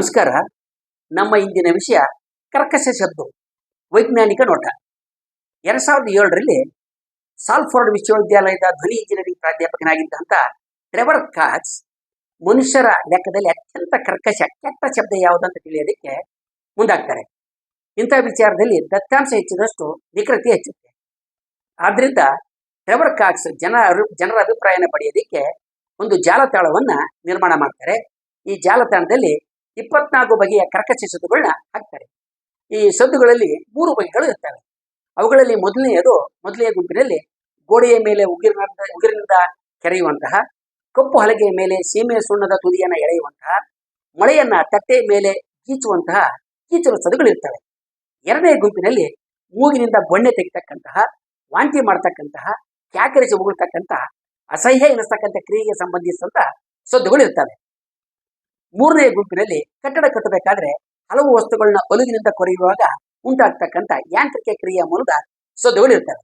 ನಮಸ್ಕಾರ. ನಮ್ಮ ಇಂದಿನ ವಿಷಯ ಕರ್ಕಶ ಶಬ್ದ, ವೈಜ್ಞಾನಿಕ ನೋಟ. ಎರಡ್ ಸಾವಿರದ ಏಳರಲ್ಲಿ ಸಾಲ್ಫೋರ್ಡ್ ವಿಶ್ವವಿದ್ಯಾಲಯದ ಧ್ವನಿ ಇಂಜಿನಿಯರಿಂಗ್ ಪ್ರಾಧ್ಯಾಪಕನಾಗಿದ್ದಂಥ ಟ್ರೆವರ್ ಕಾಚ್ ಮನುಷ್ಯರ ಲೆಕ್ಕದಲ್ಲಿ ಅತ್ಯಂತ ಕರ್ಕಶ, ಕೆಟ್ಟ ಶಬ್ದ ಯಾವುದಂತ ತಿಳಿಯೋದಕ್ಕೆ ಮುಂದಾಗ್ತಾರೆ. ಇಂಥ ವಿಚಾರದಲ್ಲಿ ದತ್ತಾಂಶ ಹೆಚ್ಚಿದಷ್ಟು ನಿಖರತೆ ಹೆಚ್ಚುತ್ತೆ. ಆದ್ರಿಂದ ಟ್ರೆವರ್ ಕಾಕ್ಸ್ ಜನ ಜನರ ಅಭಿಪ್ರಾಯನ ಪಡೆಯೋದಕ್ಕೆ ಒಂದು ಜಾಲತಾಣವನ್ನ ನಿರ್ಮಾಣ ಮಾಡ್ತಾರೆ. ಈ ಜಾಲತಾಣದಲ್ಲಿ ಇಪ್ಪತ್ನಾಲ್ಕು ಬಗೆಯ ಕರ್ಕಶ ಸದ್ದುಗಳನ್ನ ಹಾಕ್ತಾರೆ. ಈ ಸದ್ದುಗಳಲ್ಲಿ ಮೂರು ಬಗೆಗಳು ಇರ್ತವೆ. ಅವುಗಳಲ್ಲಿ ಮೊದಲನೆಯದು, ಮೊದಲನೆಯ ಗುಂಪಿನಲ್ಲಿ ಗೋಡೆಯ ಮೇಲೆ ಉಗಿರಿನಿಂದ ಉಗಿರಿನಿಂದ ಕೆರೆಯುವಂತಹ, ಕಪ್ಪು ಹಲಗೆಯ ಮೇಲೆ ಸೀಮೆ ಸುಣ್ಣದ ತುದಿಯನ್ನು ಎಳೆಯುವಂತಹ, ಮಳೆಯನ್ನ ತಟ್ಟೆಯ ಮೇಲೆ ಕೀಚುವಂತಹ ಕೀಚಲು ಸದ್ದುಗಳಿರ್ತವೆ. ಎರಡನೇ ಗುಂಪಿನಲ್ಲಿ ಮೂಗಿನಿಂದ ಬೊಣ್ಣೆ ತೆಗಿತಕ್ಕಂತಹ, ವಾಂತಿ ಮಾಡ್ತಕ್ಕಂತಹ, ಕ್ಯಾಕರಿಸಿ ಉಗುಳ್ತಕ್ಕಂತಹ ಅಸಹ್ಯ ಎನಿಸ್ತಕ್ಕಂಥ ಕ್ರಿಯೆಗೆ ಸಂಬಂಧಿಸಿದಂತಹ ಸದ್ದುಗಳು ಇರ್ತವೆ ಮೂರನೇ ಗುಂಪಿನಲ್ಲಿ ಕಟ್ಟಡ ಕಟ್ಟಬೇಕಾದ್ರೆ ಹಲವು ವಸ್ತುಗಳನ್ನ ಒಲುಗಿನಿಂದ ಕೊರೆಯುವಾಗ ಉಂಟಾಗ್ತಕ್ಕಂಥ ಯಾಂತ್ರಿಕ ಕ್ರಿಯೆಯ ಮೂಲಕ ಸದ್ದುಗಳು ಇರ್ತವೆ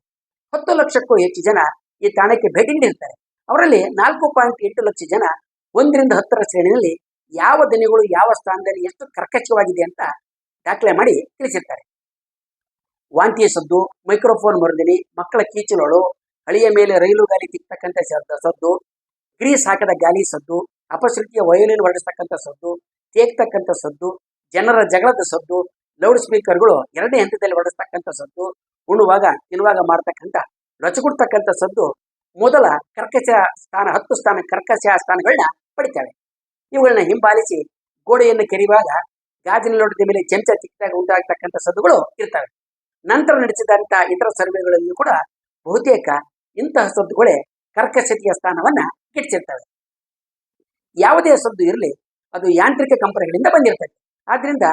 ಹತ್ತು ಲಕ್ಷಕ್ಕೂ ಹೆಚ್ಚು ಜನ ಈ ತಾಣಕ್ಕೆ ಭೇಟಿ ನೀಡಿರ್ತಾರೆ. ಅವರಲ್ಲಿ ನಾಲ್ಕು ಪಾಯಿಂಟ್ ಎಂಟು ಲಕ್ಷ ಜನ ಒಂದರಿಂದ ಹತ್ತರ ಶ್ರೇಣಿಯಲ್ಲಿ ಯಾವ ದನಿಗಳು ಯಾವ ಸ್ಥಾನದಲ್ಲಿ ಎಷ್ಟು ಕರ್ಕಶವಾಗಿದೆ ಅಂತ ದಾಖಲೆ ಮಾಡಿ ತಿಳಿಸಿರ್ತಾರೆ. ವಾಂತಿಯ ಸದ್ದು, ಮೈಕ್ರೋಫೋನ್ ಮರುದಿನಿ, ಮಕ್ಕಳ ಕೀಚಲೋಳು, ಹಳಿಯ ಮೇಲೆ ರೈಲು ಗಾಲಿ ತಿಕ್ತಕ್ಕಂಥ ಸದ್ದು, ಗ್ರೀಸ್ ಹಾಕದ ಗಾಲಿ ಸದ್ದು ಅಪಶ್ರುತಿಯ ವಯೋಲಿನ ಹೊರಡಿಸ್ತಕ್ಕಂಥ ಸದ್ದು, ತೇಗ್ತಕ್ಕಂಥ ಸದ್ದು, ಜನರ ಜಗಳದ ಸದ್ದು, ಲೌಡ್ ಸ್ಪೀಕರ್ಗಳು ಎರಡನೇ ಹಂತದಲ್ಲಿ ಹೊರಡಿಸ್ತಕ್ಕಂಥ ಸದ್ದು, ಉಣ್ಣುವಾಗ, ತಿನ್ನುವಾಗ ಮಾಡ್ತಕ್ಕಂಥ ರಚಗುಡ್ತಕ್ಕಂಥ ಸದ್ದು ಮೊದಲ ಕರ್ಕಶ ಸ್ಥಾನ, ಹತ್ತು ಸ್ಥಾನ ಕರ್ಕಶ ಸ್ಥಾನಗಳನ್ನ ಪಡಿತಾವೆ. ಇವುಗಳನ್ನ ಹಿಂಬಾಲಿಸಿ ಗೋಡೆಯನ್ನು ಕೆರೆಯುವಾಗ ಗಾಜಿನ ಲೋಟದ ಮೇಲೆ ಚಮಚ ಚಿಕ್ಕದಾಗ ಉಂಟಾಗ್ತಕ್ಕಂಥ ಸದ್ದುಗಳು ಇರ್ತವೆ. ನಂತರ ನಡೆಸಿದಂತಹ ಇತರ ಸರ್ವೆಗಳಲ್ಲಿಯೂ ಕೂಡ ಬಹುತೇಕ ಇಂತಹ ಸದ್ದುಗಳೇ ಕರ್ಕಶತೆಯ ಸ್ಥಾನವನ್ನ ಗಿಟ್ಟಿಸಿರ್ತವೆ ಯಾವುದೇ ಸದ್ದು ಇರಲಿ, ಅದು ಯಾಂತ್ರಿಕ ಕಂಪನಿಗಳಿಂದ ಬಂದಿರ್ತದೆ. ಆದ್ರಿಂದ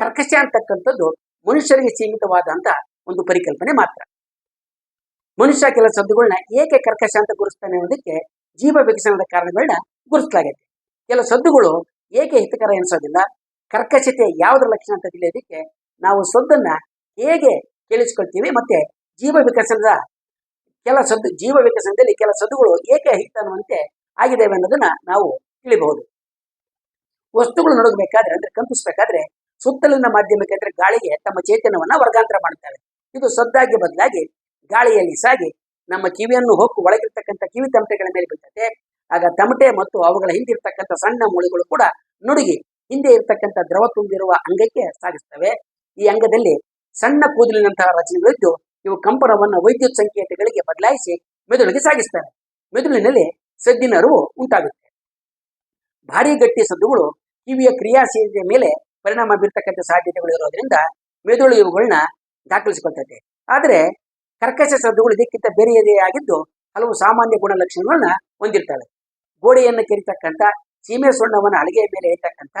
ಕರ್ಕಶ ಅಂತಕ್ಕಂಥದ್ದು ಮನುಷ್ಯರಿಗೆ ಸೀಮಿತವಾದಂತ ಒಂದು ಪರಿಕಲ್ಪನೆ ಮಾತ್ರ. ಮನುಷ್ಯ ಕೆಲ ಸದ್ದುಗಳನ್ನ ಏಕೆ ಕರ್ಕಶ ಅಂತ ಗುರುಸ್ತಾನೆ ಅನ್ನೋದಕ್ಕೆ ಜೀವ ವಿಕಸನದ ಕಾರಣಗಳನ್ನ ಗುರುತಿಸಲಾಗೈತೆ. ಕೆಲ ಸದ್ದುಗಳು ಏಕೆ ಹಿತಕರ ಎನಿಸೋದಿಲ್ಲ, ಕರ್ಕಶತೆ ಯಾವುದರ ಲಕ್ಷಣ ಅಂತ ತಿಳಿಯೋದಕ್ಕೆ ನಾವು ಸದ್ದನ್ನ ಹೇಗೆ ಕೇಳಿಸ್ಕೊಳ್ತೀವಿ ಮತ್ತೆ ಜೀವ ವಿಕಸನದ ಕೆಲ ಸದ್ದು, ಜೀವ ವಿಕಸನದಲ್ಲಿ ಕೆಲ ಸದ್ದುಗಳು ಏಕೆ ಹಿತ ಅನ್ನುವಂತೆ ಆಗಿದ್ದೇವೆ ಅನ್ನೋದನ್ನ ನಾವು ತಿಳಿಬಹುದು. ವಸ್ತುಗಳು ನಡುಗಬೇಕಾದ್ರೆ ಅಂದ್ರೆ ಕಂಪಿಸಬೇಕಾದ್ರೆ ಸುತ್ತಲಿನ ಮಾಧ್ಯಮಕ್ಕೆ ಅಂದ್ರೆ ಗಾಳಿಗೆ ತಮ್ಮ ಚೇತನವನ್ನ ವರ್ಗಾಂತರ ಮಾಡುತ್ತವೆ ಇದು ಸದ್ದಾಗಿ ಬದಲಾಗಿ ಗಾಳಿಯಲ್ಲಿ ಸಾಗಿ ನಮ್ಮ ಕಿವಿಯನ್ನು ಹೊಕ್ಕು ಒಳಗಿರ್ತಕ್ಕಂಥ ಕಿವಿ ತಮಟೆಗಳ ಮೇಲೆ ಬೀಳ್ತದೆ. ಆಗ ತಮಟೆ ಮತ್ತು ಅವುಗಳ ಹಿಂದಿರ್ತಕ್ಕಂಥ ಸಣ್ಣ ಮೂಳೆಗಳು ಕೂಡ ನುಡುಗಿ ಹಿಂದೆ ಇರ್ತಕ್ಕಂಥ ದ್ರವ ತುಂಬಿರುವ ಅಂಗಕ್ಕೆ ಸಾಗಿಸ್ತವೆ. ಈ ಅಂಗದಲ್ಲಿ ಸಣ್ಣ ಕೂದಲಿನಂತಹ ರಚನೆಗಳಿದ್ದು ಇವು ಕಂಪನವನ್ನು ವೈದ್ಯುತ್ ಸಂಕೇತಗಳಿಗೆ ಬದಲಾಯಿಸಿ ಮೆದುಳಿಗೆ ಸಾಗಿಸ್ತವೆ. ಮೆದುಳಿನಲ್ಲಿ ಸದ್ದಿನ ಅರಿವು ಉಂಟಾಗುತ್ತೆ. ಭಾರಿ ಗಟ್ಟಿ ಸದ್ದುಗಳು ಕಿವಿಯ ಕ್ರಿಯಾಶೀಲತೆಯ ಮೇಲೆ ಪರಿಣಾಮ ಬೀರ್ತಕ್ಕಂಥ ಸಾಧ್ಯತೆಗಳು ಇರೋದ್ರಿಂದ ಮೆದುಳು ಇವುಗಳನ್ನ ದಾಖಲಿಸಿಕೊಳ್ತದೆ ಆದರೆ ಕರ್ಕಶ ಸದ್ದುಗಳು ಇದಕ್ಕಿಂತ ಬೇರೆಯದೇ ಆಗಿದ್ದು ಹಲವು ಸಾಮಾನ್ಯ ಗುಣಲಕ್ಷಣಗಳನ್ನ ಹೊಂದಿರ್ತವೆ. ಗೋಡೆಯನ್ನು ಕೆರಿತಕ್ಕಂಥ, ಸೀಮೆ ಸುಣ್ಣವನ್ನು ಅಳಿಗೆಯ ಮೇಲೆ ಇರ್ತಕ್ಕಂಥ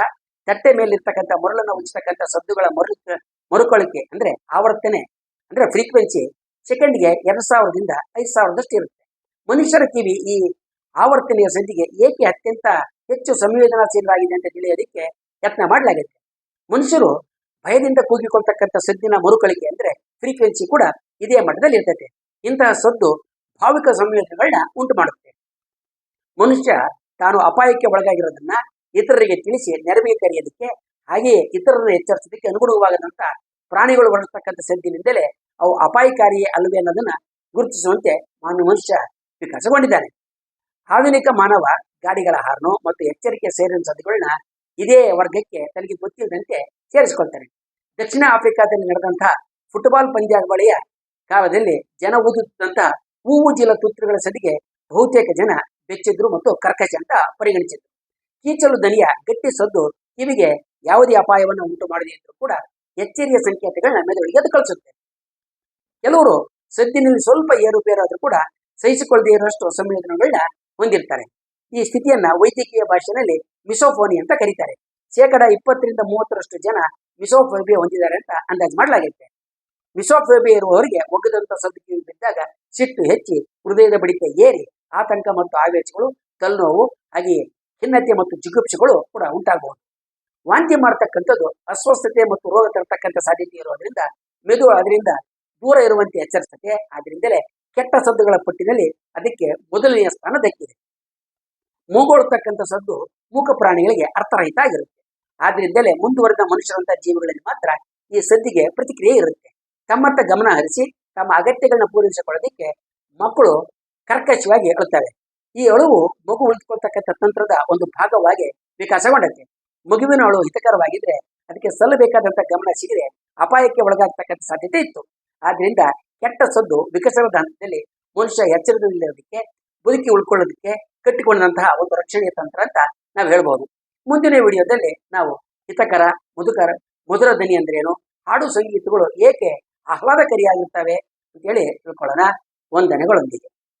ತಟ್ಟೆ ಮೇಲೆ ಇರ್ತಕ್ಕಂಥ ಮರಳನ್ನು ಉಜ್ಜತಕ್ಕಂಥ ಸದ್ದುಗಳ ಮರು, ಮರುಕಳಿಕೆ ಅಂದ್ರೆ ಆವರ್ತನೆ ಅಂದ್ರೆ ಫ್ರೀಕ್ವೆನ್ಸಿ ಸೆಕೆಂಡ್ಗೆ ಎರಡು ಸಾವಿರದಿಂದ ಐದು ಸಾವಿರದಷ್ಟು ಇರುತ್ತೆ. ಮನುಷ್ಯರ ಕಿವಿ ಈ ಆವರ್ತನೆಯ ಸದ್ದಿಗೆ ಏಕೆ ಅತ್ಯಂತ ಹೆಚ್ಚು ಸಂವೇದನಾಶೀಲವಾಗಿದೆ ಅಂತ ತಿಳಿಯೋದಕ್ಕೆ ಯತ್ನ ಮಾಡಲಾಗಿದೆ ಮನುಷ್ಯರು ಭಯದಿಂದ ಕೂಗಿಕೊಳ್ತಕ್ಕಂಥ ಸದ್ದಿನ ಮರುಕಳಿಕೆ ಅಂದ್ರೆ ಫ್ರೀಕ್ವೆನ್ಸಿ ಕೂಡ ಇದೇ ಮಟ್ಟದಲ್ಲಿ ಇರ್ತೈತೆ. ಇಂತಹ ಸದ್ದು ಭಾವಿಕ ಸಂವೇದನೆಗಳನ್ನ ಉಂಟು ಮಾಡುತ್ತೆ. ಮನುಷ್ಯ ತಾನು ಅಪಾಯಕ್ಕೆ ಒಳಗಾಗಿರೋದನ್ನ ಇತರರಿಗೆ ತಿಳಿಸಿ ನೆರವಿಗೆ ಕರೆಯೋದಕ್ಕೆ ಹಾಗೆಯೇ ಇತರರನ್ನು ಎಚ್ಚರಿಸೋದಕ್ಕೆ ಅನುಗುಣವಾಗದಂತ ಪ್ರಾಣಿಗಳು ಹೊರಡ್ತಕ್ಕಂಥ ಸದ್ದಿನಿಂದಲೇ ಅವು ಅಪಾಯಕಾರಿಯೇ ಅಲ್ಲವೇ ಅನ್ನೋದನ್ನ ಗುರುತಿಸುವಂತೆ ಮಾನವ ಮನುಷ್ಯ ವಿಕಾಸಗೊಂಡಿದ್ದಾನೆ. ಆಧುನಿಕ ಮಾನವ ಗಾಡಿಗಳ ಹಾರ್ನು ಮತ್ತು ಎಚ್ಚರಿಕೆ ಸೇರಿನ ಸದ್ದುಗಳನ್ನ ಇದೇ ವರ್ಗಕ್ಕೆ ತನಗೆ ಗೊತ್ತಿಲ್ಲದಂತೆ ಸೇರಿಸಿಕೊಳ್ತಾರೆ. ದಕ್ಷಿಣ ಆಫ್ರಿಕಾದಲ್ಲಿ ನಡೆದಂತಹ ಫುಟ್ಬಾಲ್ ಪಂದ್ಯಾವಳಿಯ ಕಾಲದಲ್ಲಿ ಜನ ಊದುತ್ತಿದ್ದಂತಹ ಹೂವು ಜೀಲ ತುತ್ತುಗಳ ಸದಿಗೆ ಬಹುತೇಕ ಜನ ಬೆಚ್ಚಿದ್ರು ಮತ್ತು ಕರ್ಕಶ ಅಂತ ಪರಿಗಣಿಸಿದ್ರು. ಕೀಚಲು ದನಿಯ ಗಟ್ಟಿ ಸದ್ದು ಕಿವಿಗೆ ಯಾವುದೇ ಅಪಾಯವನ್ನು ಉಂಟು ಮಾಡಿದೆ ಎಂದು ಕೂಡ ಎಚ್ಚರಿಯ ಸಂಕೇತಗಳನ್ನ ಮೆದುಳಿಗೆ ಅದು ಕಳಿಸುತ್ತೆ. ಕೆಲವರು ಸದ್ದಿನಲ್ಲಿ ಸ್ವಲ್ಪ ಏರುಪೇರಾದರೂ ಕೂಡ ಸಹಿಸಿಕೊಳ್ಳದೇ ಇರುವಷ್ಟು ಸಂವೇದನೆಗಳನ್ನ ಹೊಂದಿರ್ತಾರೆ. ಈ ಸ್ಥಿತಿಯನ್ನ ವೈದ್ಯಕೀಯ ಭಾಷೆಯಲ್ಲಿ ಮಿಸೋಫೋನಿ ಅಂತ ಕರೀತಾರೆ. ಶೇಕಡ ಇಪ್ಪತ್ತರಿಂದ ಮೂವತ್ತರಷ್ಟು ಜನ ಮಿಸೋಫೋಬಿಯಾ ಹೊಂದಿದ್ದಾರೆ ಅಂತ ಅಂದಾಜು ಮಾಡಲಾಗುತ್ತೆ ಮಿಸೋಫೋಬಿಯಾ ಇರುವವರಿಗೆ ಒಗ್ಗದಂತ ಸದ್ದು ಬಿದ್ದಾಗ ಸಿಟ್ಟು ಹೆಚ್ಚಿ ಹೃದಯದ ಬಡಿತ ಏರಿ ಆತಂಕ ಮತ್ತು ಆವೇಶಗಳು, ತಲೆನೋವು, ಹಾಗೆಯೇ ಖಿನ್ನತೆ ಮತ್ತು ಜಿಗುಪ್ಸೆಗಳು ಕೂಡ ಉಂಟಾಗಬಹುದು. ವಾಂತಿ ಮಾಡತಕ್ಕಂಥದ್ದು ಅಸ್ವಸ್ಥತೆ ಮತ್ತು ರೋಗ ತರತಕ್ಕಂಥ ಸಾಧ್ಯತೆ ಇರೋದ್ರಿಂದ ಮೆದುಳು ಅದರಿಂದ ದೂರ ಇರುವಂತೆ ಎಚ್ಚರಿಸುತ್ತೆ. ಆದ್ರಿಂದಲೇ ಕೆಟ್ಟ ಸದ್ದುಗಳ ಪಟ್ಟಿನಲ್ಲಿ ಅದಕ್ಕೆ ಮೊದಲನೆಯ ಸ್ಥಾನ ದಕ್ಕಿದೆ. ಮೂಗೊಳ್ತಕ್ಕಂಥ ಸದ್ದು ಮೂಕ ಪ್ರಾಣಿಗಳಿಗೆ ಅರ್ಥರಹಿತ ಆಗಿರುತ್ತೆ. ಆದ್ರಿಂದಲೇ ಮುಂದುವರೆದ ಮನುಷ್ಯರಂತ ಜೀವಿಗಳಲ್ಲಿ ಮಾತ್ರ ಈ ಸದ್ದಿಗೆ ಪ್ರತಿಕ್ರಿಯೆ ಇರುತ್ತೆ. ತಮ್ಮತ್ತ ಗಮನ ಹರಿಸಿ ತಮ್ಮ ಅಗತ್ಯಗಳನ್ನ ಪೂರೈಸಿಕೊಳ್ಳೋದಕ್ಕೆ ಮಕ್ಕಳು ಕರ್ಕಶವಾಗಿ ಅಳುತ್ತವೆ ಈ ಅಳುವು ಮಗು ಉಳಿದುಕೊಳ್ತಕ್ಕಂಥ ತಂತ್ರದ ಒಂದು ಭಾಗವಾಗಿ ವಿಕಾಸಗೊಂಡೈತೆ. ಮಗುವಿನ ಅಳು ಹಿತಕರವಾಗಿದ್ರೆ ಅದಕ್ಕೆ ಸಲ್ಲಬೇಕಾದಂಥ ಗಮನ ಸಿಗದೆ ಅಪಾಯಕ್ಕೆ ಒಳಗಾಗ್ತಕ್ಕಂಥ ಸಾಧ್ಯತೆ ಇತ್ತು. ಆದ್ರಿಂದ ಕೆಟ್ಟ ಸದ್ದು ವಿಕಸನದ ಹಂತದಲ್ಲಿ ಮನುಷ್ಯ ಎಚ್ಚರದಲ್ಲಿರೋದಕ್ಕೆ, ಬದುಕಿ ಉಳ್ಕೊಳ್ಳೋದಕ್ಕೆ ಕಟ್ಟಿಕೊಂಡಂತಹ ಒಂದು ರಕ್ಷಣೆಯ ತಂತ್ರ ಅಂತ ನಾವು ಹೇಳ್ಬೋದು. ಮುಂದಿನ ವಿಡಿಯೋದಲ್ಲಿ ನಾವು ಹಿತಕರ, ಮುದುಕರ, ಮಧುರ ಧ್ವನಿ ಅಂದ್ರೇನು ಹಾಡು, ಸಂಗೀತಗಳು ಏಕೆ ಆಹ್ಲಾದಕರಿಯಾಗಿರ್ತವೆ ಅಂತೇಳಿ ತಿಳ್ಕೊಳ್ಳೋಣ. ವಂದನೆಗಳೊಂದಿಗೆ.